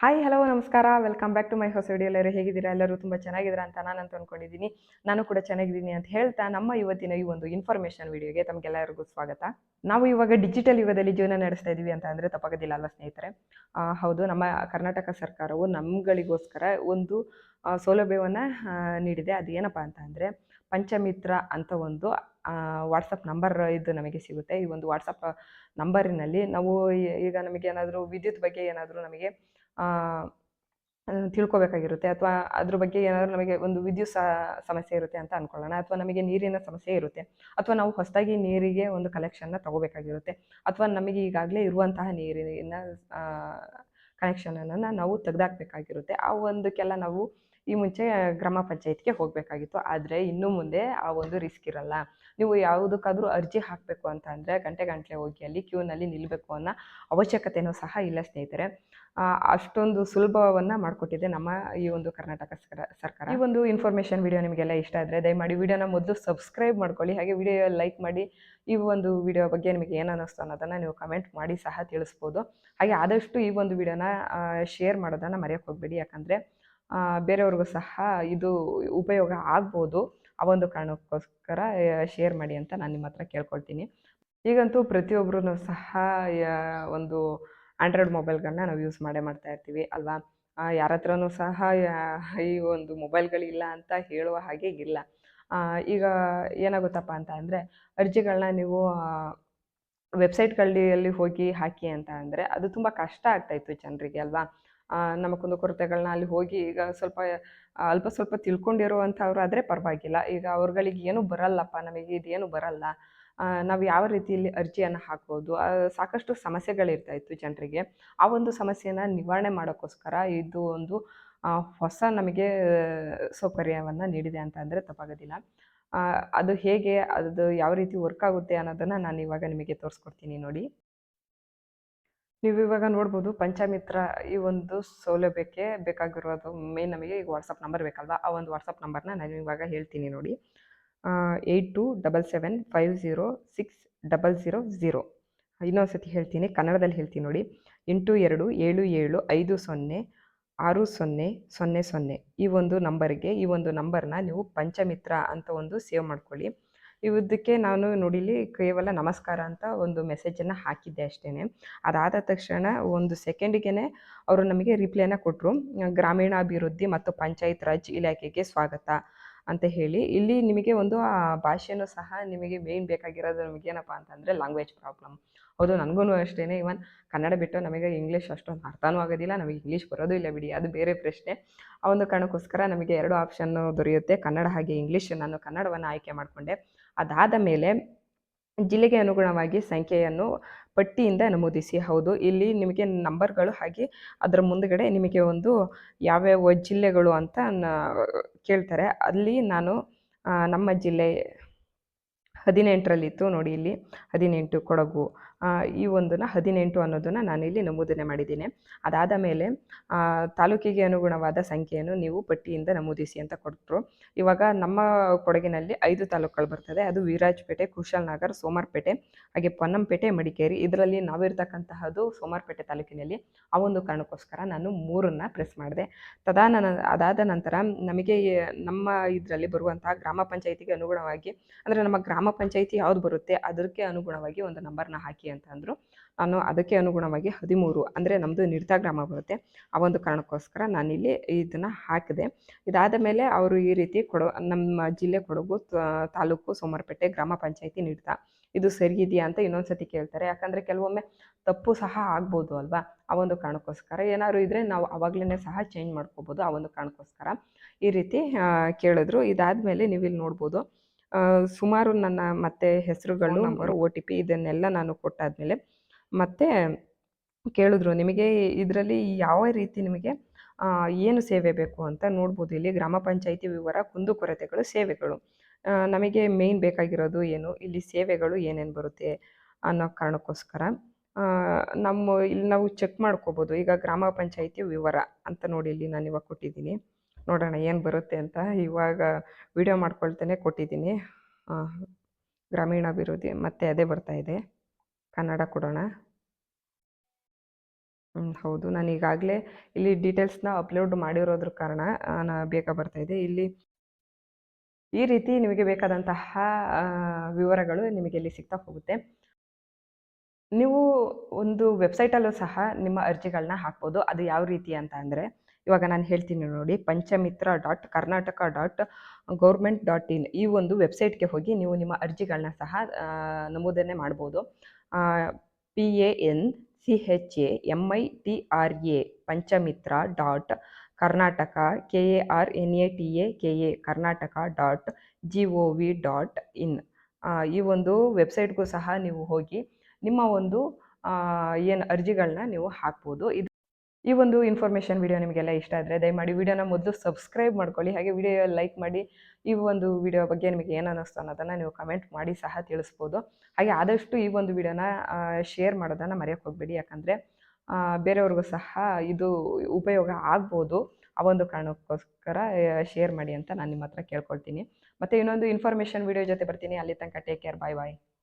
Hi hello ನಮಸ್ಕಾರ. Welcome back to my ಹೊಸ video ಎಲ್ಲರೂ ಹೇಗಿದ್ದೀರಾ? ಎಲ್ಲರೂ ತುಂಬ ಚೆನ್ನಾಗಿದ್ದೀರಾ ಅಂತ ನಾನು ಅಂತ ಅಂದ್ಕೊಂಡಿದ್ದೀನಿ ನಾನು ಕೂಡ ಚೆನ್ನಾಗಿದ್ದೀನಿ ಅಂತ ಹೇಳ್ತಾ ನಮ್ಮ ಇವತ್ತಿನ ಈ ಒಂದು ಇನ್ಫಾರ್ಮೇಷನ್ ವಿಡಿಯೋಗೆ ತಮಗೆಲ್ಲರಿಗೂ ಸ್ವಾಗತ. ನಾವು ಇವಾಗ ಡಿಜಿಟಲ್ ಯುಗದಲ್ಲಿ ಜೀವನ ನಡೆಸ್ತಾ ಇದ್ದೀವಿ ಅಂತ ಅಂದರೆ ತಪ್ಪಾಗೋದಿಲ್ಲ ಅಲ್ವಾ ಸ್ನೇಹಿತರೆ? ಹೌದು, ನಮ್ಮ ಕರ್ನಾಟಕ ಸರ್ಕಾರವು ನಮ್ಗಳಿಗೋಸ್ಕರ ಒಂದು ಸೌಲಭ್ಯವನ್ನು ನೀಡಿದೆ. ಅದು ಏನಪ್ಪ ಅಂತ ಅಂದರೆ ಪಂಚಮಿತ್ರ ಅಂತ ಒಂದು ವಾಟ್ಸಪ್ ನಂಬರ್ ಇದು ನಮಗೆ ಸಿಗುತ್ತೆ. ಈ ಒಂದು ವಾಟ್ಸಪ್ ನಂಬರಿನಲ್ಲಿ ನಾವು ಈಗ ನಮಗೆ ಏನಾದರೂ ವಿದ್ಯುತ್ ಬಗ್ಗೆ ಏನಾದರೂ ನಮಗೆ ತಿಳ್ಕೊಬೇಕಾಗಿರುತ್ತೆ ಅಥವಾ ಅದ್ರ ಬಗ್ಗೆ ಏನಾದರೂ ನಮಗೆ ಒಂದು ವಿದ್ಯುತ್ ಸಮಸ್ಯೆ ಇರುತ್ತೆ ಅಂತ ಅನ್ಕೊಳ್ಳೋಣ. ಅಥವಾ ನಮಗೆ ನೀರಿನ ಸಮಸ್ಯೆ ಇರುತ್ತೆ. ಅಥವಾ ನಾವು ಹೊಸದಾಗಿ ನೀರಿಗೆ ಒಂದು ಕಲೆಕ್ಷನ್ನ ತಗೋಬೇಕಾಗಿರುತ್ತೆ. ಅಥವಾ ನಮಗೆ ಈಗಾಗಲೇ ಇರುವಂತಹ ನೀರಿನ ಕನೆಕ್ಷನನ್ನು ನಾವು ತೆಗೆದಾಕ್ಬೇಕಾಗಿರುತ್ತೆ. ಆ ಒಂದಕ್ಕೆಲ್ಲ ನಾವು ಈ ಮುಂಚೆ ಗ್ರಾಮ ಪಂಚಾಯತ್ಗೆ ಹೋಗಬೇಕಾಗಿತ್ತು. ಆದರೆ ಇನ್ನು ಮುಂದೆ ಆ ಒಂದು ರಿಸ್ಕ್ ಇರಲ್ಲ. ನೀವು ಯಾವುದಕ್ಕಾದರೂ ಅರ್ಜಿ ಹಾಕಬೇಕು ಅಂತ ಅಂದರೆ ಗಂಟೆ ಗಂಟೆ ಹೋಗಿ ಅಲ್ಲಿ ಕ್ಯೂನಲ್ಲಿ ನಿಲ್ಲಬೇಕು ಅನ್ನೋ ಅವಶ್ಯಕತೆಯೂ ಸಹ ಇಲ್ಲ ಸ್ನೇಹಿತರೆ. ಅಷ್ಟೊಂದು ಸುಲಭವನ್ನು ಮಾಡಿಕೊಟ್ಟಿದೆ ನಮ್ಮ ಈ ಒಂದು ಕರ್ನಾಟಕ ಸರ- ಸರ್ಕಾರ. ಈ ಒಂದು ಇನ್ಫಾರ್ಮೇಷನ್ ವಿಡಿಯೋ ನಿಮಗೆಲ್ಲ ಇಷ್ಟ ಆದರೆ ದಯಮಾಡಿ ವಿಡಿಯೋನ ಮೊದಲು ಸಬ್ಸ್ಕ್ರೈಬ್ ಮಾಡ್ಕೊಳ್ಳಿ. ಹಾಗೆ ವಿಡಿಯೋ ಲೈಕ್ ಮಾಡಿ. ಈ ಒಂದು ವಿಡಿಯೋ ಬಗ್ಗೆ ನಿಮಗೆ ಏನು ಅನ್ನಿಸ್ತು ಅನ್ನೋದನ್ನು ನೀವು ಕಮೆಂಟ್ ಮಾಡಿ ಸಹ ತಿಳಿಸ್ಬೋದು. ಹಾಗೆ ಆದಷ್ಟು ಈ ಒಂದು ವಿಡಿಯೋನ ಶೇರ್ ಮಾಡೋದನ್ನು ಮರೆಯೋಕ್ಕೆ ಹೋಗಬೇಡಿ. ಯಾಕಂದರೆ ಬೇರೆಯವ್ರಿಗೂ ಸಹ ಇದು ಉಪಯೋಗ ಆಗ್ಬೋದು. ಆ ಒಂದು ಕಾರಣಕ್ಕೋಸ್ಕರ ಶೇರ್ ಮಾಡಿ ಅಂತ ನಾನು ನಿಮ್ಮ ಹತ್ರ ಕೇಳ್ಕೊಳ್ತೀನಿ. ಈಗಂತೂ ಪ್ರತಿಯೊಬ್ಬರೂ ಸಹ ಒಂದು ಆಂಡ್ರಾಯ್ಡ್ ಮೊಬೈಲ್ಗಳನ್ನ ನಾವು ಯೂಸ್ ಮಾಡೇ ಮಾಡ್ತಾ ಇರ್ತೀವಿ, ಅಲ್ವಾ? ಯಾರ ಹತ್ರನೂ ಸಹ ಈ ಒಂದು ಮೊಬೈಲ್ಗಳಿಲ್ಲ ಅಂತ ಹೇಳುವ ಹಾಗೆ ಇಲ್ಲ. ಈಗ ಏನಾಗುತ್ತಪ್ಪ ಅಂತ ಅಂದರೆ ಅರ್ಜಿಗಳನ್ನ ನೀವು ವೆಬ್ಸೈಟ್ಗಳಲ್ಲಿ ಹೋಗಿ ಹಾಕಿ ಅಂತ ಅಂದರೆ ಅದು ತುಂಬ ಕಷ್ಟ ಆಗ್ತಾಯಿತ್ತು ಜನರಿಗೆ, ಅಲ್ವಾ? ನಮ್ಮ ಕುಂದುಕೊರತೆಗಳನ್ನ ಅಲ್ಲಿ ಹೋಗಿ ಈಗ ಸ್ವಲ್ಪ ಅಲ್ಪ ಸ್ವಲ್ಪ ತಿಳ್ಕೊಂಡಿರುವಂಥವ್ರು ಆದರೆ ಪರವಾಗಿಲ್ಲ. ಈಗ ಅವ್ರುಗಳಿಗೆ ಏನೂ ಬರಲ್ಲಪ್ಪ, ನಮಗೆ ಇದೇನು ಬರಲ್ಲ. ನಾವು ಯಾವ ರೀತಿಯಲ್ಲಿ ಅರ್ಜಿಯನ್ನು ಹಾಕ್ಬೋದು? ಸಾಕಷ್ಟು ಸಮಸ್ಯೆಗಳಿರ್ತಾ ಇತ್ತು ಜನರಿಗೆ. ಆ ಒಂದು ಸಮಸ್ಯೆನ ನಿವಾರಣೆ ಮಾಡೋಕ್ಕೋಸ್ಕರ ಇದು ಒಂದು ಹೊಸ ನಮಗೆ ಸೌಕರ್ಯವನ್ನು ನೀಡಿದೆ ಅಂತ ಅಂದರೆ ತಪ್ಪಾಗೋದಿಲ್ಲ. ಅದು ಹೇಗೆ, ಅದು ಯಾವ ರೀತಿ ವರ್ಕ್ ಆಗುತ್ತೆ ಅನ್ನೋದನ್ನು ನಾನು ಇವಾಗ ನಿಮಗೆ ತೋರಿಸ್ಕೊಡ್ತೀನಿ ನೋಡಿ. ನೀವು ಇವಾಗ ನೋಡ್ಬೋದು ಪಂಚಮಿತ್ರ ಈ ಒಂದು ಸೌಲಭ್ಯಕ್ಕೆ ಬೇಕಾಗಿರೋದು ಮೇನ್ ನಮಗೆ ಈಗ ವಾಟ್ಸಪ್ ನಂಬರ್ ಬೇಕಲ್ವಾ? ಆ ಒಂದು ವಾಟ್ಸಪ್ ನಂಬರ್ನ ನಾನು ಇವಾಗ ಹೇಳ್ತೀನಿ ನೋಡಿ. Eight two double seven five zero six double zero zero ಇನ್ನೊಂದು ಸತಿ ಹೇಳ್ತೀನಿ, ಕನ್ನಡದಲ್ಲಿ ಹೇಳ್ತೀನಿ ನೋಡಿ. ಎಂಟು ಎರಡು ಏಳು ಏಳು ಐದು ಸೊನ್ನೆ ಆರು ಸೊನ್ನೆ ಸೊನ್ನೆ ಸೊನ್ನೆ ಈ ಒಂದು ನಂಬರ್ಗೆ ಈ ಒಂದು ನಂಬರ್ನ ನೀವು ಪಂಚಮಿತ್ರ ಅಂತ ಒಂದು ಸೇವ್ ಮಾಡ್ಕೊಳ್ಳಿ. ಇದಕ್ಕೆ ನಾನು ನುಡಿಲಿ ಕೇವಲ ನಮಸ್ಕಾರ ಅಂತ ಒಂದು ಮೆಸೇಜನ್ನು ಹಾಕಿದ್ದೆ ಅಷ್ಟೇ ಅದಾದ ತಕ್ಷಣ ಒಂದು ಸೆಕೆಂಡಿಗೆ ಅವರು ನಮಗೆ ರಿಪ್ಲೈನ ಕೊಟ್ಟರು ಗ್ರಾಮೀಣಾಭಿವೃದ್ಧಿ ಮತ್ತು ಪಂಚಾಯತ್ ರಾಜ್ ಇಲಾಖೆಗೆ ಸ್ವಾಗತ ಅಂತ ಹೇಳಿ. ಇಲ್ಲಿ ನಿಮಗೆ ಒಂದು, ಆ ಭಾಷೆನೂ ಸಹ ನಿಮಗೆ ಮೇಯ್ನ್ ಬೇಕಾಗಿರೋದು ನಮಗೆ ಏನಪ್ಪ ಅಂತಂದರೆ ಲ್ಯಾಂಗ್ವೇಜ್ ಪ್ರಾಬ್ಲಮ್ ಹೌದು ನನಗೂ ಅಷ್ಟೇ ಇವನ್ ಕನ್ನಡ ಬಿಟ್ಟು ನಮಗೆ ಇಂಗ್ಲೀಷ್ ಅಷ್ಟೊಂದು ಅರ್ಥನೂ ಆಗೋದಿಲ್ಲ. ನಮಗೆ ಇಂಗ್ಲೀಷ್ ಬರೋದು ಇಲ್ಲ ಬಿಡಿ. ಅದು ಬೇರೆ ಪ್ರಶ್ನೆ. ಆ ಒಂದು ಕಾರಣಕ್ಕೋಸ್ಕರ ನಮಗೆ ಎರಡು ಆಪ್ಷನ್ನು ದೊರೆಯುತ್ತೆ. ಕನ್ನಡ ಹಾಗೆ ಇಂಗ್ಲೀಷ್ ನಾನು ಕನ್ನಡವನ್ನು ಆಯ್ಕೆ ಮಾಡಿಕೊಂಡೆ. ಅದಾದ ಮೇಲೆ ಜಿಲ್ಲೆಗೆ ಅನುಗುಣವಾಗಿ ಸಂಖ್ಯೆಯನ್ನು ಪಟ್ಟಿಯಿಂದ ನಮೂದಿಸಿ. ಹೌದು, ಇಲ್ಲಿ ನಿಮಗೆ ನಂಬರ್ಗಳು ಹಾಗೆ ಅದರ ಮುಂದುಗಡೆ ನಿಮಗೆ ಒಂದು ಯಾವ್ಯಾವ ಜಿಲ್ಲೆಗಳು ಅಂತ ಕೇಳ್ತಾರೆ. ಅಲ್ಲಿ ನಾನು ನಮ್ಮ ಜಿಲ್ಲೆ ಹದಿನೆಂಟರಲ್ಲಿತ್ತು ನೋಡಿ ಇಲ್ಲಿ, ಹದಿನೆಂಟು ಕೊಡಗು. ಈ ಒಂದನ್ನು ಹದಿನೆಂಟು ಅನ್ನೋದನ್ನು ನಾನಿಲ್ಲಿ ನಮೂದನೆ ಮಾಡಿದ್ದೀನಿ. ಅದಾದ ಮೇಲೆ ತಾಲೂಕಿಗೆ ಅನುಗುಣವಾದ ಸಂಖ್ಯೆಯನ್ನು ನೀವು ಪಟ್ಟಿಯಿಂದ ನಮೂದಿಸಿ ಅಂತ ಕೊಟ್ಟರು ಇವಾಗ ನಮ್ಮ ಕೊಡಗಿನಲ್ಲಿ ಐದು ತಾಲೂಕುಗಳು ಬರ್ತದೆ. ಅದು ವಿರಾಜಪೇಟೆ ಕುಶಾಲನಗರ್ ಸೋಮಾರ್ಪೇಟೆ, ಹಾಗೆ ಪೊನ್ನಂಪೇಟೆ, ಮಡಿಕೇರಿ. ಇದರಲ್ಲಿ ನಾವಿರ್ತಕ್ಕಂತಹದ್ದು ಸೋಮಾರ್ಪೇಟೆ ತಾಲೂಕಿನಲ್ಲಿ. ಆ ಒಂದು ಕಾರಣಕ್ಕೋಸ್ಕರ ನಾನು ಮೂರನ್ನು ಪ್ರೆಸ್ ಮಾಡಿದೆ. ತದಾನ, ಅದಾದ ನಂತರ ನಮಗೆ ನಮ್ಮ ಇದರಲ್ಲಿ ಬರುವಂತಹ ಗ್ರಾಮ ಪಂಚಾಯಿತಿಗೆ ಅನುಗುಣವಾಗಿ, ಅಂದರೆ ನಮ್ಮ ಗ್ರಾಮ ಪಂಚಾಯಿತಿ ಯಾವ್ದು ಬರುತ್ತೆ, ಅದಕ್ಕೆ ಅನುಗುಣವಾಗಿ ಒಂದು ನಂಬರ್ನ ಹಾಕಿ ಅಂತ ಅಂದರು ನಾನು ಅದಕ್ಕೆ ಅನುಗುಣವಾಗಿ ಹದಿಮೂರು ಅಂದರೆ ನಮ್ಮದು ನಿರ್ತಾ ಗ್ರಾಮ ಬರುತ್ತೆ. ಆ ಒಂದು ಕಾರಣಕ್ಕೋಸ್ಕರ ನಾನಿಲ್ಲಿ ಇದನ್ನು ಹಾಕಿದೆ. ಇದಾದ ಮೇಲೆ ಅವರು ಈ ರೀತಿ ಕೊಡೋ, ನಮ್ಮ ಜಿಲ್ಲೆ ಕೊಡಗು ತಾಲೂಕು ಸೋಮವಾರಪೇಟೆ ಗ್ರಾಮ ಪಂಚಾಯಿತಿ ನಿರ್ತಾ ಇದು ಸರಿ ಇದೆಯಾ ಅಂತ ಇನ್ನೊಂದು ಸತಿ ಕೇಳ್ತಾರೆ. ಯಾಕಂದರೆ ಕೆಲವೊಮ್ಮೆ ತಪ್ಪು ಸಹ ಆಗ್ಬೋದು ಅಲ್ವಾ? ಆ ಒಂದು ಕಾರಣಕ್ಕೋಸ್ಕರ. ಏನಾದ್ರು ಇದ್ದರೆ ನಾವು ಅವಾಗಲೇ ಸಹ ಚೇಂಜ್ ಮಾಡ್ಕೋಬೋದು ಆ ಒಂದು ಕಾರಣಕ್ಕೋಸ್ಕರ. ಈ ರೀತಿ ಕೇಳಿದ್ರು. ಇದಾದಮೇಲೆ ನೀವು ಇಲ್ಲಿ ನೋಡ್ಬೋದು. ಸುಮಾರು ನನ್ನ ಮತ್ತೆ ಹೆಸರುಗಳು ನಂಬರು. ಒ ಟಿ ಪಿ ಇದನ್ನೆಲ್ಲ ನಾನು ಕೊಟ್ಟಾದ್ಮೇಲೆ ಮತ್ತೆ ಕೇಳಿದ್ರು ನಿಮಗೆ ಇದರಲ್ಲಿ ಯಾವ ರೀತಿ ನಿಮಗೆ ಏನು ಸೇವೆ ಬೇಕು ಅಂತ ನೋಡ್ಬೋದು. ಇಲ್ಲಿ ಗ್ರಾಮ ಪಂಚಾಯಿತಿ ವಿವರ ಕುಂದುಕೊರತೆಗಳು ಸೇವೆಗಳು. ನಮಗೆ ಮೇಯ್ನ್ ಬೇಕಾಗಿರೋದು ಏನು? ಇಲ್ಲಿ ಸೇವೆಗಳು ಏನೇನು ಬರುತ್ತೆ ಅನ್ನೋ ಕಾರಣಕ್ಕೋಸ್ಕರ ನಮ್ಮ ಇಲ್ಲಿ ನಾವು ಚೆಕ್ ಮಾಡ್ಕೋಬೋದು. ಈಗ ಗ್ರಾಮ ಪಂಚಾಯಿತಿ ವಿವರ ಅಂತ ನೋಡಿ ಇಲ್ಲಿ ನಾನು ಇವಾಗ ಕೊಟ್ಟಿದ್ದೀನಿ. ನೋಡೋಣ ಏನು ಬರುತ್ತೆ ಅಂತ ಇವಾಗ ವಿಡಿಯೋ ಮಾಡ್ಕೊಳ್ತೇನೆ ಕೊಟ್ಟಿದ್ದೀನಿ. ಗ್ರಾಮೀಣಾಭಿವೃದ್ಧಿ ಮತ್ತೆ ಅದೇ ಬರ್ತಾ ಇದೆ. ಕನ್ನಡ ಕೊಡೋಣ. ಹೌದು. ನಾನು ಈಗಾಗಲೇ ಇಲ್ಲಿ ಡೀಟೇಲ್ಸ್ನ ಅಪ್ಲೋಡ್ ಮಾಡಿರೋದ್ರ ಕಾರಣ ನಾನು ಬೇಗ ಬರ್ತಾ ಇದೆ. ಇಲ್ಲಿ ಈ ರೀತಿ ನಿಮಗೆ ಬೇಕಾದಂತಹ ವಿವರಗಳು ನಿಮಗೆ ಇಲ್ಲಿ ಸಿಗ್ತಾ ಹೋಗುತ್ತೆ. ನೀವು ಒಂದು ವೆಬ್ಸೈಟಲ್ಲೂ ಸಹ ನಿಮ್ಮ ಅರ್ಜಿಗಳನ್ನ ಹಾಕ್ಬೋದು. ಅದು ಯಾವ ರೀತಿ ಅಂತ ಅಂದರೆ ಇವಾಗ ನಾನು ಹೇಳ್ತೀನಿ ನೋಡಿ, Panchamitra dot Karnataka dot government dot in ಈ ಒಂದು ವೆಬ್ಸೈಟ್ಗೆ ಹೋಗಿ ನೀವು ನಿಮ್ಮ ಅರ್ಜಿಗಳನ್ನ ಸಹ ನಮೂದನೆ ಮಾಡ್ಬೋದು. P A N C H A M I T R A Panchamitra dot Karnataka K A R N A T A K A Karnataka dot G O V dot in. ಈ ಒಂದು ವೆಬ್ಸೈಟ್ಗೂ ಸಹ ನೀವು ಹೋಗಿ ನಿಮ್ಮ ಒಂದು ಏನು ಅರ್ಜಿಗಳನ್ನ ನೀವು ಹಾಕ್ಬೋದು. ಇದು ಈ ಒಂದು ಇನ್ಫಾರ್ಮೇಷನ್ ವಿಡಿಯೋ ನಿಮಗೆಲ್ಲ ಇಷ್ಟ ಆದರೆ ದಯಮಾಡಿ ವಿಡಿಯೋನ ಮೊದಲು ಸಬ್ಸ್ಕ್ರೈಬ್ ಮಾಡ್ಕೊಳ್ಳಿ, ಹಾಗೆ ವಿಡಿಯೋ ಲೈಕ್ ಮಾಡಿ, ಈ ಒಂದು ವಿಡಿಯೋ ಬಗ್ಗೆ ನಿಮಗೆ ಏನು ಅನ್ನಿಸ್ತು ಅನ್ನೋದನ್ನು ನೀವು ಕಮೆಂಟ್ ಮಾಡಿ ಸಹ ತಿಳಿಸ್ಬೋದು. ಹಾಗೆ ಆದಷ್ಟು ಈ ಒಂದು ವಿಡಿಯೋನ ಶೇರ್ ಮಾಡೋದನ್ನು ಮರೆಯೋಕೆ ಹೋಗಬೇಡಿ. ಯಾಕಂದರೆ ಬೇರೆಯವ್ರಿಗೂ ಸಹ ಇದು ಉಪಯೋಗ ಆಗ್ಬೋದು. ಆ ಒಂದು ಕಾರಣಕ್ಕೋಸ್ಕರ ಶೇರ್ ಮಾಡಿ ಅಂತ ನಾನು ನಿಮ್ಮ ಹತ್ರ ಕೇಳ್ಕೊಳ್ತೀನಿ. ಮತ್ತು ಇನ್ನೊಂದು ಇನ್ಫಾರ್ಮೇಷನ್ ವಿಡಿಯೋ ಜೊತೆ ಬರ್ತೀನಿ. ಅಲ್ಲಿ ತನಕ ಟೇಕ್ ಕೇರ್ ಬಾಯ್ ಬಾಯ್